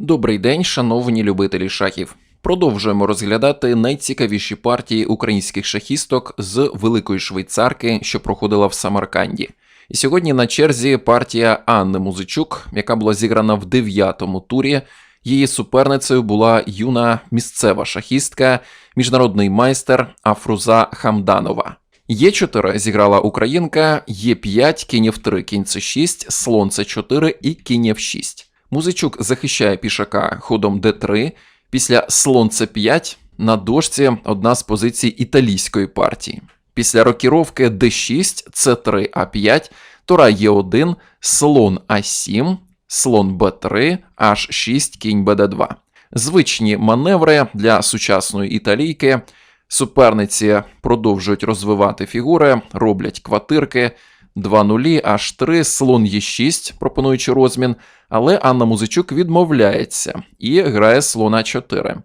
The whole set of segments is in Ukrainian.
Добрий день, шановні любителі шахів. Продовжуємо розглядати найцікавіші партії українських шахісток з Великої Швейцарки, що проходила в Самарканді. І сьогодні на черзі партія Анни Музичук, яка була зіграна в дев'ятому турі. Її суперницею була юна місцева шахістка, міжнародний майстер Афруза Хамданова. Є4 зіграла українка, Є5, кінь F3, кінь С6, слон С4 і кінь F6. Музичук захищає пішака ходом d3. Після слон c5 на дошці одна з позицій італійської партії. Після рокіровки d6, c3, a5, тура e1, слон a7, слон b3, h6, кінь bd2. Звичні маневри для сучасної італійки. Суперниці продовжують розвивати фігури, роблять квартирки. 2 нулі, H3, слон Е6, пропонуючи розмін, але Анна Музичук відмовляється і грає слона 4.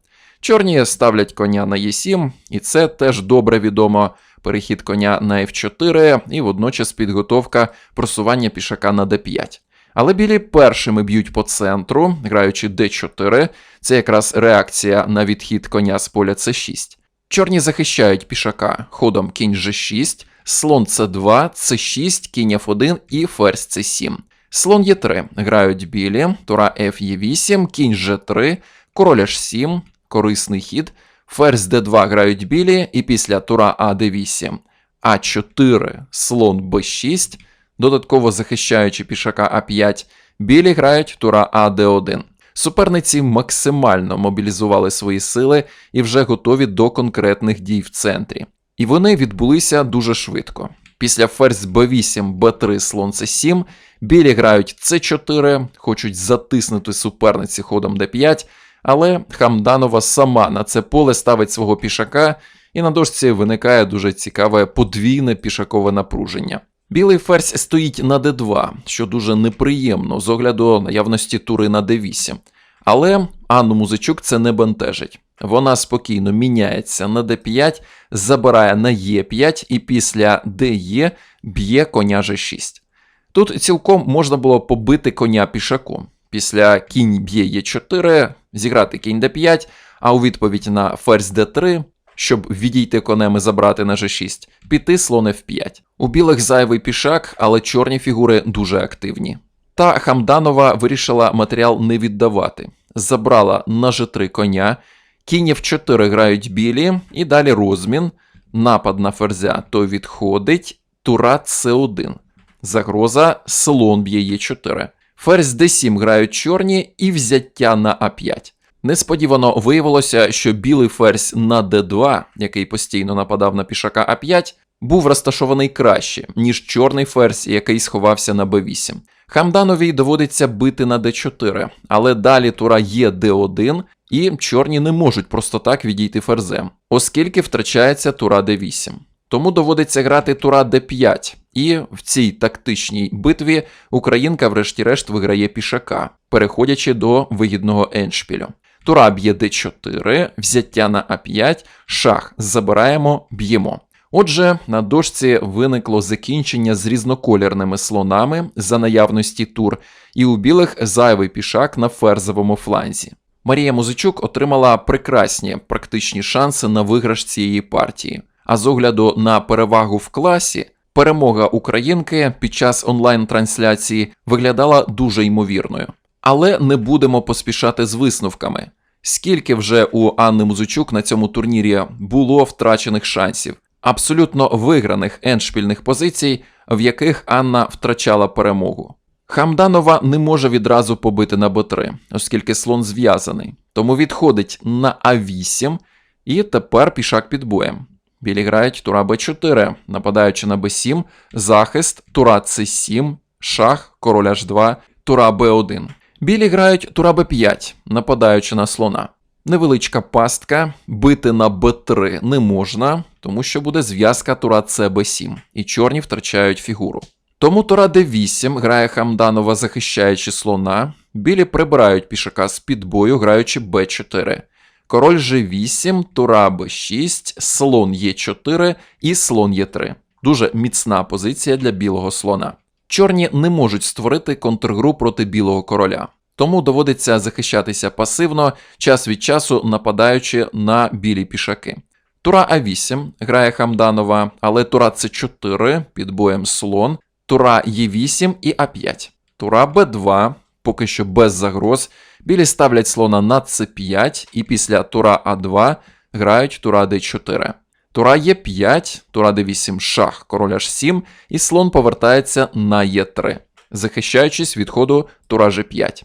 Чорні ставлять коня на Е7, і це теж добре відомо. Перехід коня на F4 і водночас підготовка просування пішака на D5. Але білі першими б'ють по центру, граючи D4, це якраз реакція на відхід коня з поля C6. Чорні захищають пішака ходом кінь G6, слон С2, С6, кінь F1 і ферзь С7. Слон Е3 грають білі, тура F Е8, кінь G3, король H7, корисний хід, ферзь d2 грають білі, і після тура А d8, А4, слон Б6, додатково захищаючи пішака А5, білі грають тура А d1. Суперниці максимально мобілізували свої сили і вже готові до конкретних дій в центрі. І вони відбулися дуже швидко. Після ферзь b8, b3, слон c7, білі грають c4, хочуть затиснути суперниці ходом d5, але Хамданова сама на це поле ставить свого пішака, і на дошці виникає дуже цікаве подвійне пішакове напруження. Білий ферзь стоїть на d2, що дуже неприємно з огляду наявності тури на d8. Але Анну Музичук це не бентежить. Вона спокійно міняється на d5, забирає на e5 і після de б'є коня g6. Тут цілком можна було побити коня пішаком. Після кінь б'є e4, зіграти кінь d5, а у відповідь на ферзь d3, щоб відійти конем і забрати на g6, піти слон f5. У білих зайвий пішак, але чорні фігури дуже активні. Та Хамданова вирішила матеріал не віддавати. Забрала на g3 коня, кінь f4 грають білі, і далі розмін. Напад на ферзя то відходить, тура c1. Загроза слон б'є e4. Ферзь d7 грають чорні і взяття на а5. Несподівано виявилося, що білий ферзь на d2, який постійно нападав на пішака а5, був розташований краще, ніж чорний ферзь, який сховався на b8. Хамдановій доводиться бити на d4, але далі тура є d1, і чорні не можуть просто так відійти ферзем, оскільки втрачається тура d8. Тому доводиться грати тура d5, і в цій тактичній битві Українка, врешті-решт, виграє пішака, переходячи до вигідного еншпілю. Тура б'є d4, взяття на а5, шах забираємо, б'ємо. Отже, на дошці виникло закінчення з різноколірними слонами за наявності тур, і у білих зайвий пішак на ферзовому фланзі. Марія Музичук отримала прекрасні практичні шанси на виграш цієї партії. А з огляду на перевагу в класі, перемога українки під час онлайн-трансляції виглядала дуже ймовірною. Але не будемо поспішати з висновками. Скільки вже у Анни Музичук на цьому турнірі було втрачених шансів, абсолютно виграних еншпільних позицій, в яких Анна втрачала перемогу. Хамданова не може відразу побити на Б3, оскільки слон зв'язаний, тому відходить на А8 і тепер пішак під боєм. Білі грають тура Б4, нападаючи на Б7, захист, тура С7, шах, король H2, тура Б1. Білі грають тура Б5, нападаючи на слона. Невеличка пастка, бити на Б3 не можна, тому що буде зв'язка тура С-Б7, і чорні втрачають фігуру. Тому тура Д8 грає Хамданова, захищаючи слона, білі прибирають пішака з під бою, граючи Б4. Король G8, тура Б6, слон Е4 і слон Е3. Дуже міцна позиція для білого слона. Чорні не можуть створити контргру проти білого короля. Тому доводиться захищатися пасивно, час від часу нападаючи на білі пішаки. Тура А8 грає Хамданова, але Тура С4 під боєм слон, Тура Е8 і А5. Тура Б2 поки що без загроз. Білі ставлять слона на С5 і після Тура А2 грають Тура Д4. Тура Е5, Тура Д8 шах, король H7, і слон повертається на Е3, захищаючись від ходу Тура G5.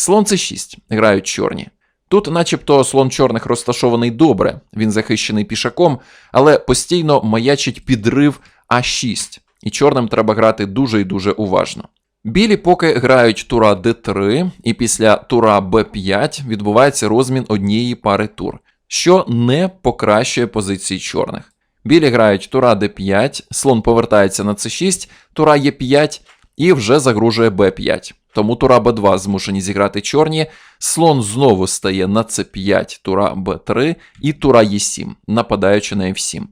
Слон С6 грають чорні. Тут, начебто, слон чорних розташований добре, він захищений пішаком, але постійно маячить підрив А6, і чорним треба грати дуже і дуже уважно. Білі поки грають тура d3, і після тура b5 відбувається розмін однієї пари тур, що не покращує позиції чорних. Білі грають тура d5, слон повертається на c6, тура e5 і вже загрожує b5. Тому тура b2 змушені зіграти чорні, слон знову стає на c5, тура b3 і тура e7, нападаючи на f7.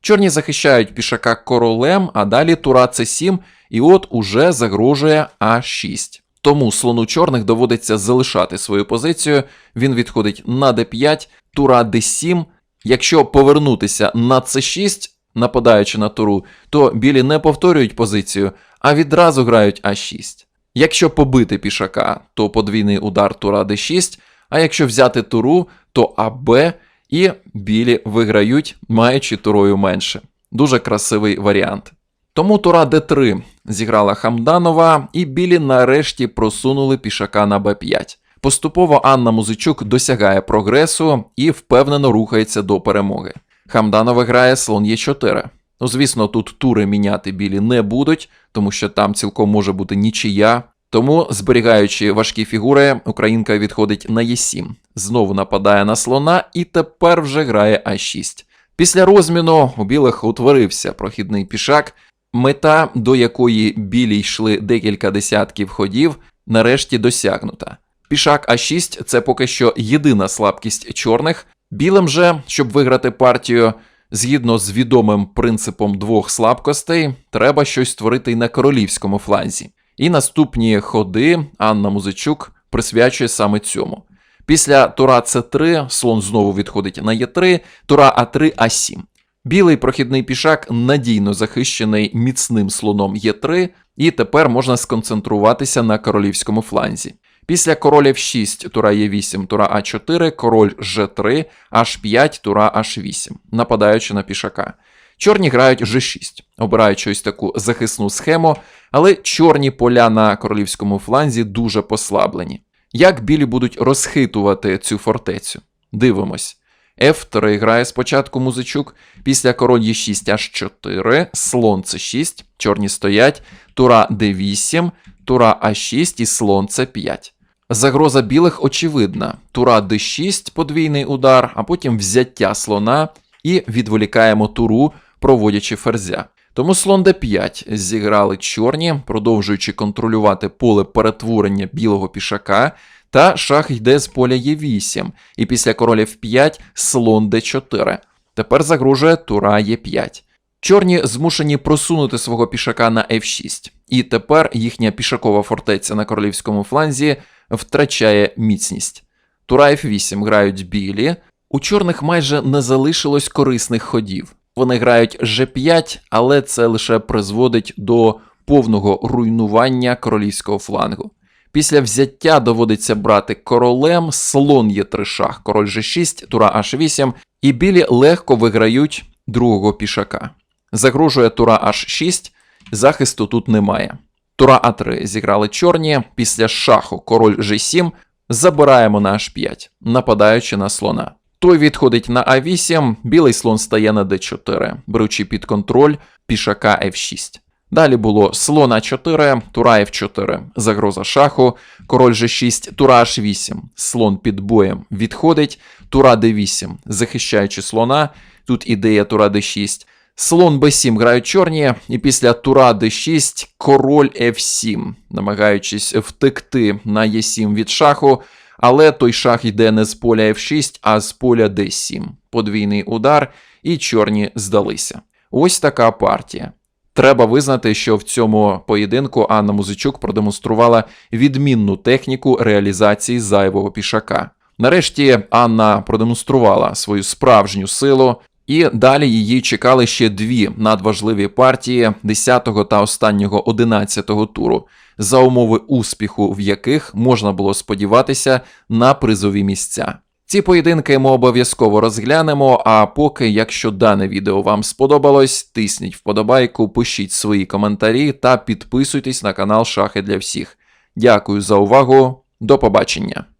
Чорні захищають пішака королем, а далі тура c7, і от уже загрожує А6. Тому слону чорних доводиться залишати свою позицію. Він відходить на d5, тура d7. Якщо повернутися на c6, нападаючи на туру, то білі не повторюють позицію, а відразу грають А6. Якщо побити пішака, то подвійний удар тура d6, а якщо взяти туру, то АБ і білі виграють, маючи турою менше. Дуже красивий варіант. Тому тура d3 зіграла Хамданова, і білі нарешті просунули пішака на b5. Поступово Анна Музичук досягає прогресу і впевнено рухається до перемоги. Хамданова грає слон Е4. Ну, звісно, тут тури міняти білі не будуть, тому що там цілком може бути нічия. Тому, зберігаючи важкі фігури, українка відходить на Е7, знову нападає на слона і тепер вже грає А6. Після розміну у білих утворився прохідний пішак, мета, до якої білі йшли декілька десятків ходів, нарешті досягнута. Пішак А6 це поки що єдина слабкість чорних. Білим же, щоб виграти партію, згідно з відомим принципом двох слабкостей, треба щось створити й на королівському фланзі. І наступні ходи Анна Музичук присвячує саме цьому. Після тура С3 слон знову відходить на Е3, тура А3, А7. Білий прохідний пішак надійно захищений міцним слоном Е3, і тепер можна сконцентруватися на королівському фланзі. Після король F6, тура Е8, тура А4, король Ж3, H5, тура H8, нападаючи на пішака. Чорні грають G6, обираючи ось таку захисну схему, але чорні поля на королівському фланзі дуже послаблені. Як білі будуть розхитувати цю фортецю? Дивимось. F3 грає спочатку музичук, після король Е6 H4, слон С6, чорні стоять, тура D8, тура А6 і слон С5. Загроза білих очевидна. Тура d6, подвійний удар, а потім взяття слона і відволікаємо туру, проводячи ферзя. Тому слон d5 зіграли чорні, продовжуючи контролювати поле перетворення білого пішака, та шах йде з поля Е8, і після короля F5 слон d4. Тепер загрожує тура Е5. Чорні змушені просунути свого пішака на F6, і тепер їхня пішакова фортеця на королівському фланзі втрачає міцність. Тура F8 грають білі. У чорних майже не залишилось корисних ходів. Вони грають G5, але це лише призводить до повного руйнування королівського флангу. Після взяття доводиться брати королем, слон є 3 шах, король G6, тура H8, і білі легко виграють другого пішака. Загрожує тура H6, захисту тут немає. Тура А3 зіграли чорні, після шаху король G7 забираємо на H5, нападаючи на слона. Той відходить на А8, білий слон стає на d4, беручи під контроль пішака F6. Далі було слон А4, тура F4, загроза шаху, король G6, тура H8, слон під боєм відходить, тура D8, захищаючи слона, тут ідея тура D6. Слон b7 грають чорні, і після тура d6 король f7, намагаючись втекти на e7 від шаху, але той шах йде не з поля f6, а з поля d7. Подвійний удар, і чорні здалися. Ось така партія. Треба визнати, що в цьому поєдинку Анна Музичук продемонструвала відмінну техніку реалізації зайвого пішака. Нарешті Анна продемонструвала свою справжню силу, і далі її чекали ще дві надважливі партії 10-го та останнього 11-го туру, за умови успіху, в яких можна було сподіватися на призові місця. Ці поєдинки ми обов'язково розглянемо. А поки, якщо дане відео вам сподобалось, тисніть вподобайку, пишіть свої коментарі та підписуйтесь на канал Шахи для всіх. Дякую за увагу, до побачення!